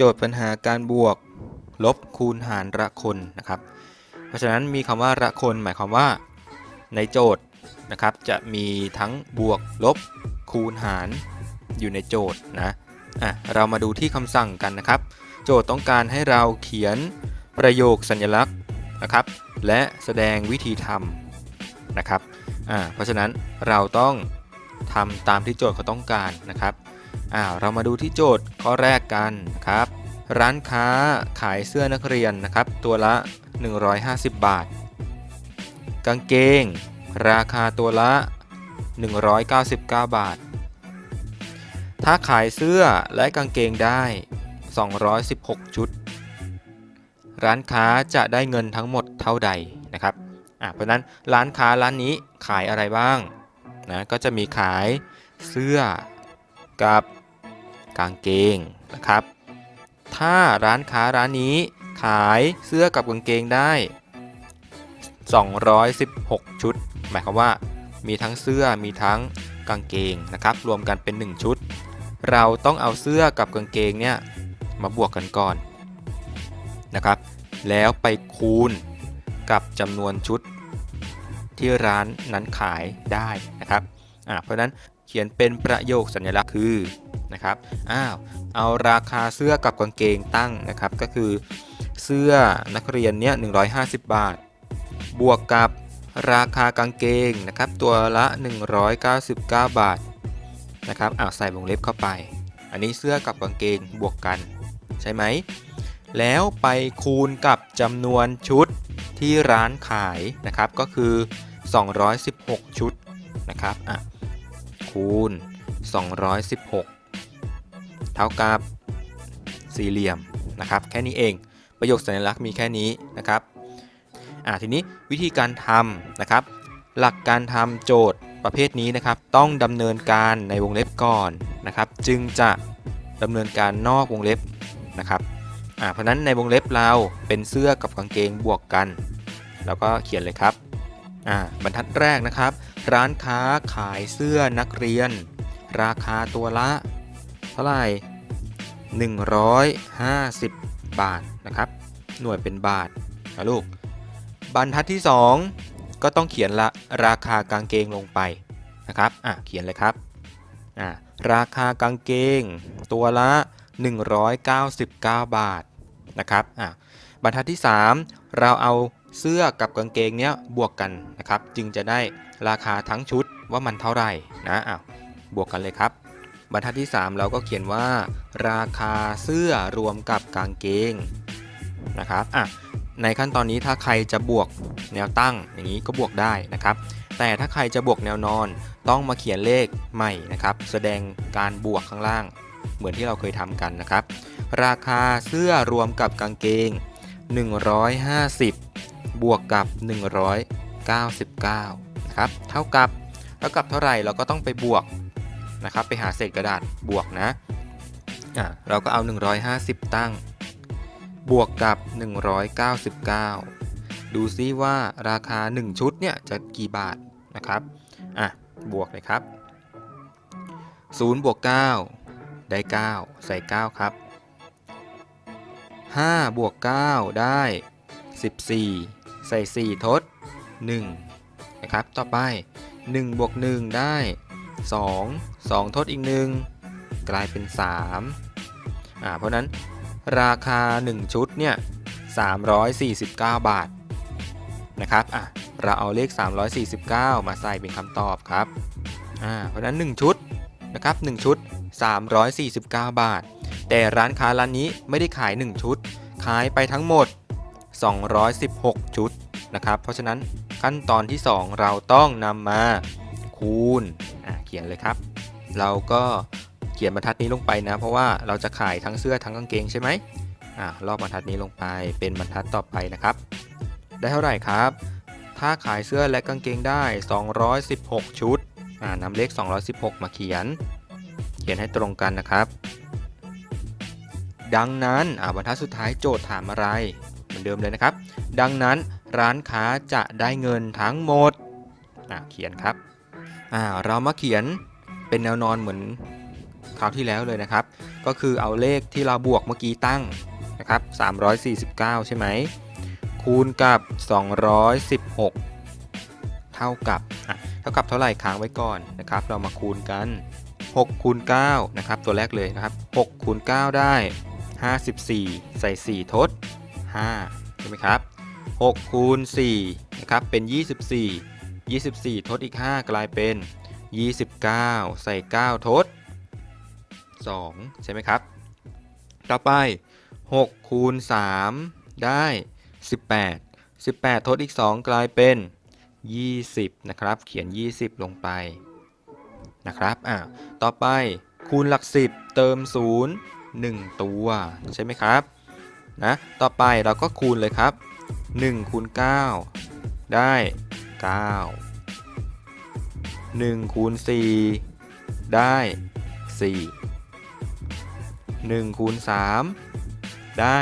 จทย์ปัญหาการบวก ลบคูณหารระคนนะครับ เพราะฉะนั้นมีคำว่าระคนหมายความว่า ในโจทย์นะครับจะมีทั้งบวกลบคูณหารอยู่ในโจทย์นะอะเรามาดูที่คำสั่งกันนะครับ โจทย์ต้องการให้เราเขียนประโยคสัญลักษณ์นะครับ และแสดงวิธีทำนะครับอ่าเพราะฉะนั้นเราต้องทำตามที่โจทย์เขาต้องการนะครับอ่าเรามาดูที่โจทย์ข้อแรกกันนะครับ ร้านค้าขายเสื้อนักเรียนนะครับ ตัวละ 150 บาท กางเกง ราคาตัวละ 199 บาท ถ้าขายเสื้อและกางเกงได้ 216 ชุด ร้านค้าจะได้เงินทั้งหมดเท่าใดนะครับอะเพราะฉะนั้นร้านค้าร้านนี้ขายอะไรบ้างนะก็จะมีขายเสื้อกับกางเกงนะครับ ถ้าร้านค้าร้านนี้ขายเสื้อกับกางเกงได้ 216 ชุด หมายความว่า มีทั้งเสื้อมีทั้งกางเกงนะครับ รวมกันเป็น 1 ชุด เราต้องเอาเสื้อกับกางเกงเนี่ยมาบวกกันก่อนนะครับ แล้วไปคูณกับจำนวนชุดที่ร้านนั้นขายได้นะครับ เพราะนั้นเขียนเป็นประโยคสัญลักษณ์คือ นะครับอ้าวเอาราคาเสื้อกับกางเกงตั้งนะครับ ก็คือเสื้อนักเรียนเนี่ย150 บาท บวกกับราคากางเกงนะครับ ตัวละ 199 บาทนะครับอ้าวใส่วงเล็บเข้าไป อันนี้เสื้อกับกางเกงบวกกัน ใช่ไหม แล้วไปคูณกับจำนวนชุดที่ร้านขายนะครับ ก็คือ 216 ชุดนะครับอะคูณ 216 เท่ากับสี่เหลี่ยมนะครับ แค่นี้เอง ประโยคสัญลักษณ์มีแค่นี้นะครับอะทีนี้วิธีการทำนะครับ หลักการทำโจทย์ประเภทนี้นะครับ ต้องดำเนินการในวงเล็บก่อนนะครับ จึงจะดำเนินการนอกวงเล็บนะครับอ่าเพราะนั้นในวงเล็บเราเป็นเสื้อกับกางเกงบวกกันแล้วก็เขียนเลยครับอ่าบรรทัดแรกนะครับ ร้านค้าขายเสื้อนักเรียน ราคาตัวละ ท่าไหร่150 บาทนะครับ หน่วยเป็นบาทนะลูก บรรทัดที่ 2 ก็ต้องเขียนละราคากางเกงลงไปนะครับ อะ เขียนเลยครับ อ่าราคากางเกง ตัวละ 199 บาทนะครับ อะ บรรทัดที่ 3 เราเอาเสื้อกับกางเกงเนี้ยบวกกันนะครับ จึงจะได้ราคาทั้งชุดว่ามันเท่าไหร่นะอะบวกกันเลยครับ บรรทัดที่ 3 เราก็เขียนว่า ราคาเสื้อรวมกับกางเกงนะครับอะในขั้นตอนนี้ถ้าใครจะบวกแนวตั้งอย่างนี้ก็บวกได้นะครับ แต่ถ้าใครจะบวกแนวนอนต้องมาเขียนเลขใหม่นะครับ แสดงการบวกข้างล่าง เหมือนที่เราเคยทำกันนะครับ ราคาเสื้อรวมกับกางเกง 150 บวกกับ 199นะครับเท่ากับเท่ากับเท่าไหร่เราก็ต้องไปบวก นะครับไปหาเศษกระดาษบวกนะอะเราก็เอา 150 ตั้ง บวกกับ 199 ดูซิว่าราคา 1 ชุดเนี่ยจะกี่บาทนะครับอะบวกเลยครับ0บวก9ได้ 9 ใส่ 9 ครับ5บวก9ได้ 14 ใส่ 4 ทด 1 นะครับ ต่อไป 1 บวก 1 ได้ 2 2 ทดอีก 1 กลายเป็น 3 อ่า เพราะนั้นราคา 1 ชุดเนี่ย 349 บาท นะครับ อะ เราเอาเลข 349 มาใส่เป็นคำตอบครับ อ่า เพราะนั้น 1 ชุดนะครับ 1 ชุด 349 บาท แต่ร้านค้าร้านนี้ไม่ได้ขาย 1 ชุด ขายไปทั้งหมด 216 ชุดนะครับ เพราะฉะนั้นขั้นตอนที่ 2 เราต้องนำมาคูณเขียนเลยครับ เราก็เขียนบรรทัดนี้ลงไปนะ เพราะว่าเราจะขายทั้งเสื้อทั้งกางเกงใช่ไหมอะลอกบรรทัดนี้ลงไปเป็นบรรทัดต่อไปนะครับ ได้เท่าไหร่ครับ ถ้าขายเสื้อและกางเกงได้ 216 ชุดอ่านำเลข 216 มาเขียน เขียนให้ตรงกันนะครับ ดังนั้นอ่าบรรทัดสุดท้ายโจทย์ถามอะไร เหมือนเดิมเลยนะครับ ดังนั้นร้านค้าจะได้เงินทั้งหมดอ่าเขียนครับอ่าเรามาเขียน เป็นแนวนอนเหมือนคราวที่แล้วเลยนะครับ ก็คือเอาเลขที่เราบวกเมื่อกี้ตั้งนะครับ349 ใช่ไหม คูณกับ 216 เท่ากับเท่ากับเท่าไหร่ค้างไว้ก่อนนะครับ เรามาคูณกัน6คูณ9นะครับ ตัวแรกเลยนะครับ6คูณ9ได้ 54 ใส่ 4 ทด 5 ใช่ไหมครับ6คูณ4นะครับ เป็น 24 24 ทดอีก 5 กลายเป็น 29 ใส่ 9 ทด 2 ใช่ไหมครับ ต่อไป 6 คูณ 3 ได้ 18 18 ทดอีก 2 กลายเป็น 20 นะครับ เขียน 20 ลงไปนะครับอ่าต่อไปคูณหลัก 10 เติม 0 1 ตัวใช่ไหมครับนะต่อไปเราก็คูณเลยครับ 1 คูณ 9 ได้ 9 1คูณ4ได้ 4 1คูณ3ได้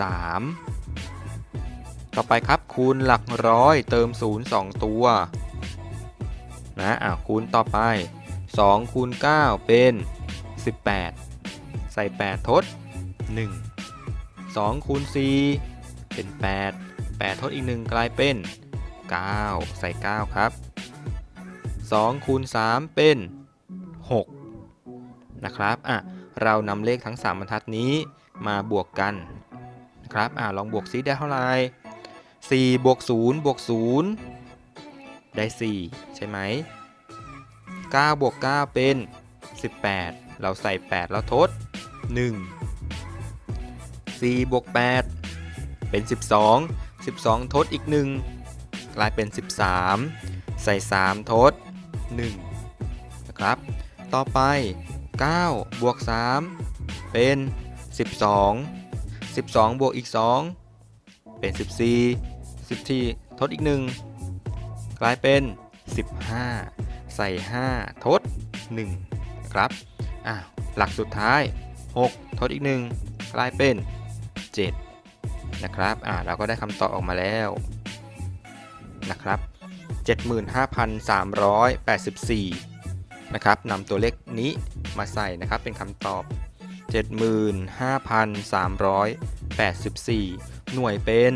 3 ต่อไปครับคูณหลักร้อยเติม 0 2 ตัวนะอะคูณต่อไป2คูณ9เป็น 18 ใส่ 8 ทด 1 2คูณ4เป็น 8 8 ทดอีก 1 กลายเป็น 9 ใส่ 9 ครับ 2คูณ3เป็น 6 นะครับอะเรานำเลขทั้ง 3 บรรทัดนี้มาบวกกันนะครับอะลองบวกซิได้เท่าไหร่4บวก0บวก0ได้ 4 ใช่ไหม9บวก9เป็น 18 เราใส่ 8 แล้วทด 1 4บวก8เป็น 12 12 ทดอีก 1 กลายเป็น 13 ใส่ 3 ทด 1 นะครับ ต่อไป 9 บวก 3 เป็น 12 12 บวกอีก 2 เป็น 14 14 ทดอีก 1 กลายเป็น 15 ใส่ 5 ทด 1 นะครับ อะ หลักสุดท้าย 6 ทดอีก 1 กลายเป็น 7 นะครับ อะ เราก็ได้คำตอบออกมาแล้วนะครับ 75,384 นะครับนำตัวเลขนี้มาใส่นะครับเป็นคำตอบ 75,384 หน่วยเป็น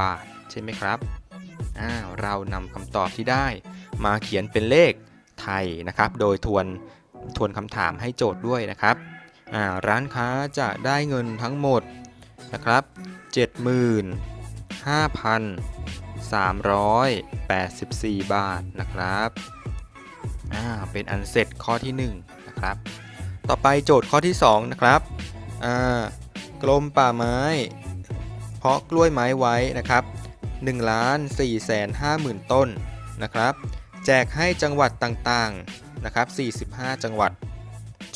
บาทใช่ไหมครับอ้าวเรานำคำตอบที่ได้มาเขียนเป็นเลขไทยนะครับ โดยทวนทวนคำถามให้โจทย์ด้วยนะครับอ่าร้านค้าจะได้เงินทั้งหมดนะครับ 384 บาทนะครับอ่าเป็นอันเสร็จข้อที่ 1 นะครับ ต่อไปโจทย์ข้อที่ 2 นะครับอ่ากรมป่าไม้ เพาะกล้วยไม้ไว้นะครับ1ล้าน4แสน5หมื่นต้นนะครับ แจกให้จังหวัดต่างๆนะครับ 45 จังหวัด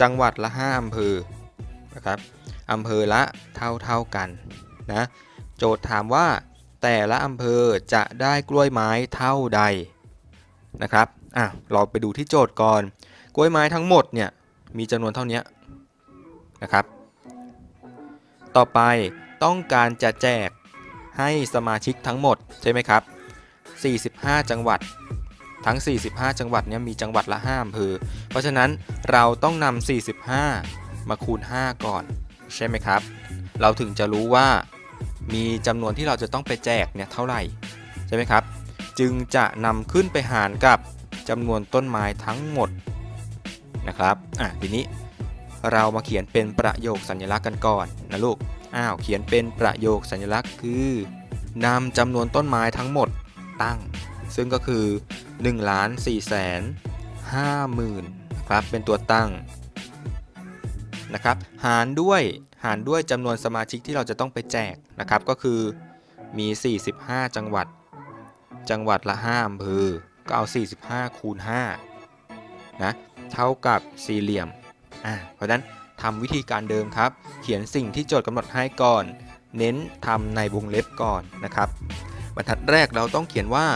จังหวัดละ 5อำเภอนะครับอำเภอละเท่าๆกันนะ โจทย์ถามว่า แต่ละอำเภอจะได้กล้วยไม้เท่าใดนะครับอะเราไปดูที่โจทย์ก่อน กล้วยไม้ทั้งหมดเนี่ยมีจำนวนเท่านี้นะครับ ต่อไปต้องการจะแจกให้สมาชิกทั้งหมดใช่ไหมครับ 45 จังหวัดทั้ง 45 จังหวัดเนี่ยมีจังหวัดละ5อำเภอ เพราะฉะนั้นเราต้องนำ45 มาคูณ 5 ก่อน ใช่ไหมครับ เราถึงจะรู้ว่า มีจำนวนที่เราจะต้องไปแจกเนี่ยเท่าไหร่ใช่ไหมครับ จึงจะนำขึ้นไปหารกับจำนวนต้นไม้ทั้งหมดนะครับอะทีนี้เรามาเขียนเป็นประโยคสัญลักษณ์กันก่อนนะลูกอ้าวเขียนเป็นประโยคสัญลักษณ์คือนำจำนวนต้นไม้ทั้งหมดตั้ง ซึ่งก็คือ1ล้าน4แสน5หมื่นครับเป็นตัวตั้งนะครับหารด้วย หารด้วยจำนวนสมาชิกที่เราจะต้องไปแจกนะครับ ก็คือมี 45 จังหวัด จังหวัดละ5อำเภอ ก็เอา 45 คูณ5นะ เท่ากับสี่เหลี่ยม อ่า เพราะฉะนั้นทำวิธีการเดิมครับ เขียนสิ่งที่โจทย์กำหนดให้ก่อน เน้นทำในวงเล็บก่อนนะครับ บรรทัดแรกเราต้องเขียนว่า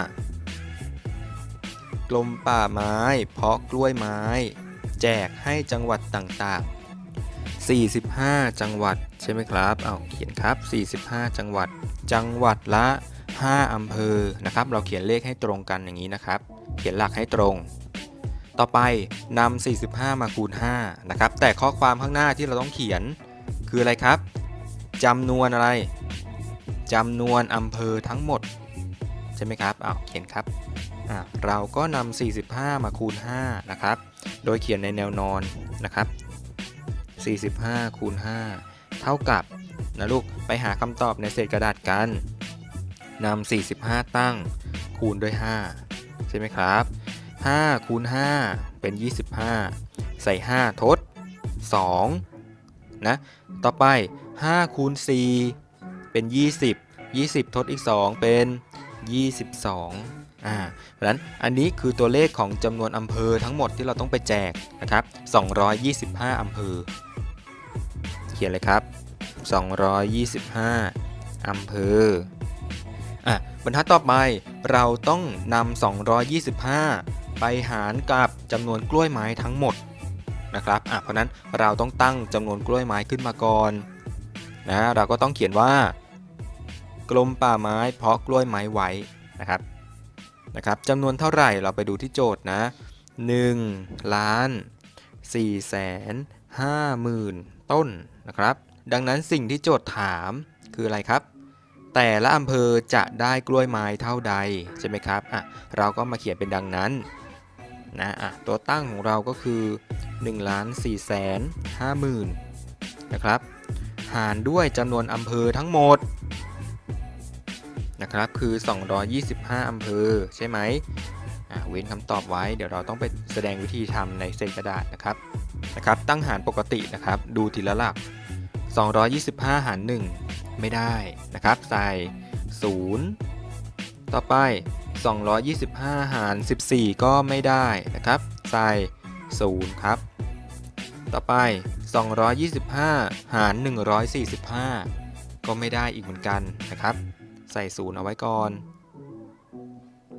กรมป่าไม้ เพาะกล้วยไม้ แจกให้จังหวัดต่างๆ 45 จังหวัดใช่ไหมครับเอาเขียนครับ 45 จังหวัด จังหวัดละ 5 อำเภอ นะครับ เราเขียนเลขให้ตรงกันอย่างนี้นะครับ เขียนหลักให้ตรง ต่อไปนำ45 มาคูณ 5 นะครับ แต่ข้อความข้างหน้าที่เราต้องเขียนคืออะไรครับ จำนวนอะไร จำนวนอำเภอทั้งหมด ใช่ไหมครับอ้าวเขียนครับ เราก็นำ45 มาคูณ 5 นะครับ โดยเขียนในแนวนอนนะครับ 45คูณ5เท่ากับนะลูกไปหาคำตอบในเศษกระดาษกันนำ45 ตั้ง คูณด้วย 5 ใช่ไหมครับ 5 คูณ 5 เป็น 25 ใส่ 5 ทด 2 นะ ต่อไป 5 คูณ 4 เป็น 20 20 ทดอีก 2 เป็น 22 อ่า เพราะฉะนั้นอันนี้คือตัวเลขของจำนวนอำเภอทั้งหมดที่เราต้องไปแจกนะครับ 225 อำเภอ เขียนเลยครับ 225 อำเภอ อะ บรรทัดต่อไปเราต้องนำ225 ไปหารกับจำนวนกล้วยไม้ทั้งหมดนะครับ อะ เพราะนั้นเราต้องตั้งจำนวนกล้วยไม้ขึ้นมาก่อนนะ เราก็ต้องเขียนว่ากรมป่าไม้เพาะกล้วยไม้ไว้นะครับ นะครับจำนวนเท่าไหร่เราไปดูที่โจทย์นะ 1 ล้าน4แสน5หมื่นต้น นะครับ ดังนั้นสิ่งที่โจทย์ถามคืออะไรครับ แต่ละอำเภอจะได้กล้วยไม้เท่าใดใช่ไหมครับอะเราก็มาเขียนเป็นดังนั้นนะอะตัวตั้งของเราก็คือ1ล้าน4แสน5หมื่นนะครับ หารด้วยจำนวนอำเภอทั้งหมดนะครับคือ 225 อำเภอใช่ไหมอะเว้นคำตอบไว้ เดี๋ยวเราต้องไปแสดงวิธีทำในเศษกระดาษนะครับนะครับ ตั้งหารปกตินะครับ ดูทีละหลัก 225 หาร 1 ไม่ได้นะครับ ใส่ 0 ต่อไป 225 หาร 14 ก็ไม่ได้นะครับ ใส่ 0 ครับ ต่อไป 225 หาร 145 ก็ไม่ได้อีกเหมือนกันนะครับ ใส่ศูนย์เอาไว้ก่อน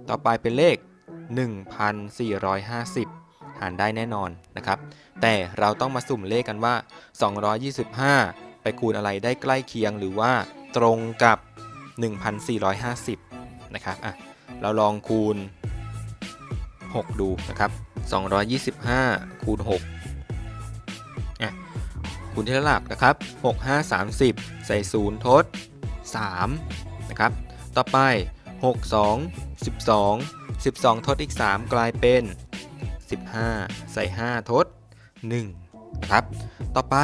ต่อไปเป็นเลข 1,450หารได้แน่นอนนะครับ แต่เราต้องมาสุ่มเลขกันว่า 225 ไปคูณอะไรได้ใกล้เคียงหรือว่าตรงกับ 1,450 นะครับอะเราลองคูณ 6 ดูนะครับ 225 คูณ 6 อะ คูณที่ละหลักนะครับ 6 5 30 ใส่0ทด 3 นะครับ ต่อไป 6 2 12 12 ทดอีก 3 กลายเป็น 15 ใส่ 5 ทด 1 นะครับ ต่อไป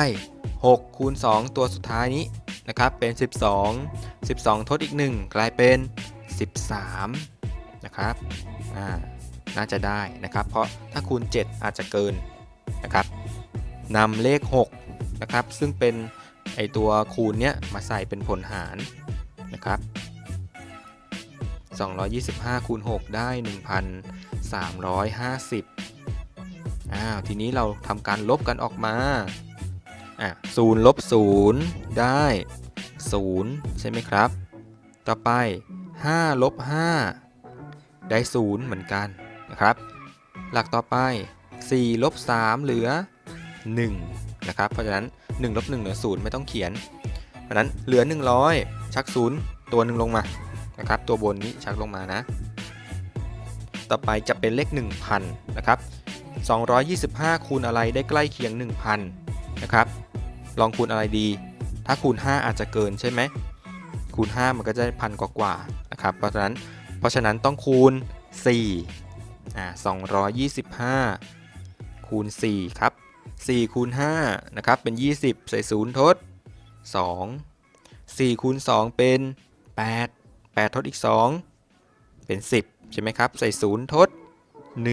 6คูณ2ตัวสุดท้ายนี้นะครับเป็น 12 12 ทดอีก 1 กลายเป็น 13 นะครับอ่าน่าจะได้นะครับ เพราะถ้าคูณ 7 อาจจะเกินนะครับนำเลข6นะครับซึ่งเป็นไอตัวคูณเนี้ยมาใส่เป็นผลหารนะครับ225คูณ6ได้ 1,350อ้าวทีนี้เราทำการลบกันออกมา อะ0ลบ0ได้0ใช่ไหมครับ ต่อไป5ลบ5ได้0เหมือนกันนะครับ หลักต่อไป4ลบ3เหลือ 1 นะครับ เพราะฉะนั้น1ลบ1เหลือ0ไม่ต้องเขียน เพราะฉะนั้นเหลือ 100 ชัก 0 ตัวหนึ่งลงมานะครับ ตัวบนนี้ชักลงมานะ ต่อไปจะเป็นเลข 1,000 นะครับ 225 คูณอะไรได้ใกล้เคียง 1,000 นะครับ ลองคูณอะไรดี ถ้าคูณ 5 อาจจะเกินใช่ไหมคูณ 5 มันก็จะได้พันกว่าๆนะครับ เพราะฉะนั้น เพราะฉะนั้นต้องคูณ4อ่า225 คูณ 4 ครับ 4 คูณ 5 นะครับ เป็น 20 ใส่0ทด 2 4คูณ2เป็น 8 8 ทดอีก 2 เป็น 10 ใช่ไหมครับ ใส่ 0 ทด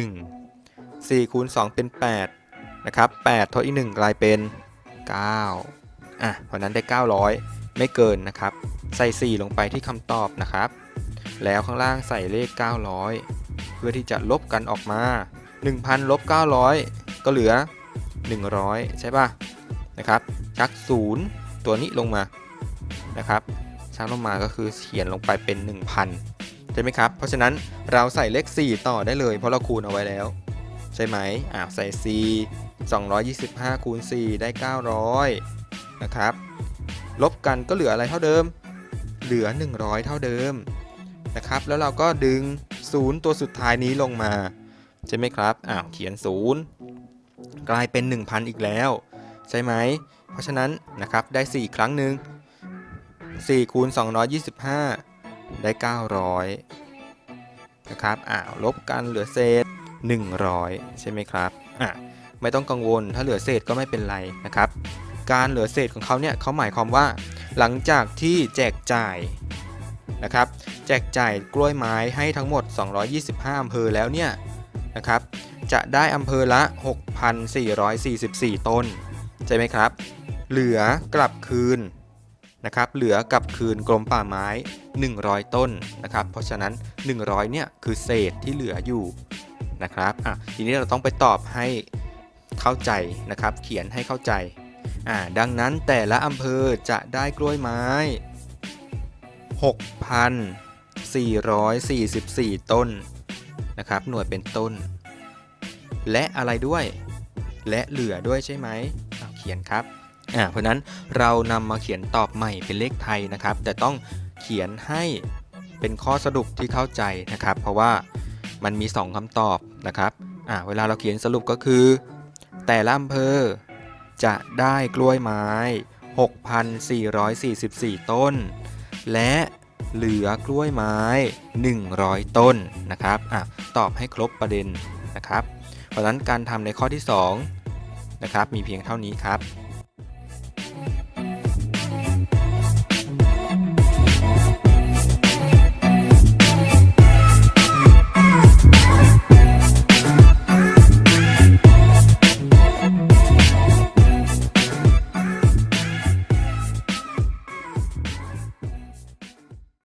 1 4คูณ2เป็น 8 นะครับ 8 ทดอีก 1 กลายเป็น 9อะเพราะนั้นได้ 900 ไม่เกินนะครับ ใส่ 4 ลงไปที่คำตอบนะครับ แล้วข้างล่างใส่เลข 900 เพื่อที่จะลบกันออกมา 1,000ลบ900 ก็เหลือ 100 ใช่ป่ะนะครับชัก 0 ตัวนี้ลงมานะครับชักลงมาก็คือเขียนลงไปเป็น 1,000ใช่ไหมครับ เพราะฉะนั้นเราใส่เลข 4 ต่อได้เลย เพราะเราคูณเอาไว้แล้ว ช่ไหมอ่าใส่4 225คูณ4ได้ 900 นะครับ ลบกันก็เหลืออะไรเท่าเดิม เหลือ 100 เท่าเดิม นะครับ แล้วเราก็ดึง 0 ตัวสุดท้ายนี้ลงมา ใช่ไหมครับ อ้าวเขียน 0 กลายเป็น 1,000 อีกแล้ว ใช่ไหม เพราะฉะนั้นนะครับได้ 4 ครั้งหนึ่ง4คูณ225 ได้ 900 นะครับ อ้าว ลบกันเหลือเศษ 100 ใช่ไหมครับอะไม่ต้องกังวลถ้าเหลือเศษก็ไม่เป็นไรนะครับ การเหลือเศษของเขาเนี่ยเขาหมายความว่า หลังจากที่แจกจ่ายนะครับ แจกจ่ายกล้วยไม้ให้ทั้งหมด 225อำเภอแล้วเนี่ยนะครับจะได้อำเภอละ 6,444 ต้น ใช่ไหมครับ เหลือกลับคืนนะครับ เหลือกลับคืนกรมป่าไม้ 100 ต้นนะครับ เพราะฉะนั้น 100เนี่ยคือเศษที่เหลืออยู่ นะครับอะทีนี้เราต้องไปตอบให้เข้าใจนะครับ เขียนให้เข้าใจอ่าดังนั้นแต่ละอำเภอจะได้กล้วยไม้ 6,444 ต้นนะครับ หน่วยเป็นต้น และอะไรด้วย และเหลือด้วยใช่ไหมเขียนครับอ่าเพราะนั้นเรานำมาเขียนตอบใหม่เป็นเลขไทยนะครับ แต่ต้องเขียนให้เป็นข้อสรุปที่เข้าใจนะครับ เพราะว่ามันมี 2คำตอบ นะครับเวลาเราเขียนสรุปก็คือ แต่ละอำเภอจะได้กล้วยไม้ 6,444 ต้น และเหลือกล้วยไม้ 100 ต้นนะครับอตอบให้ครบประเด็นนะครับ เพราะฉะนั้นการทำในข้อที่2นะครับมีเพียงเท่านี้ครับ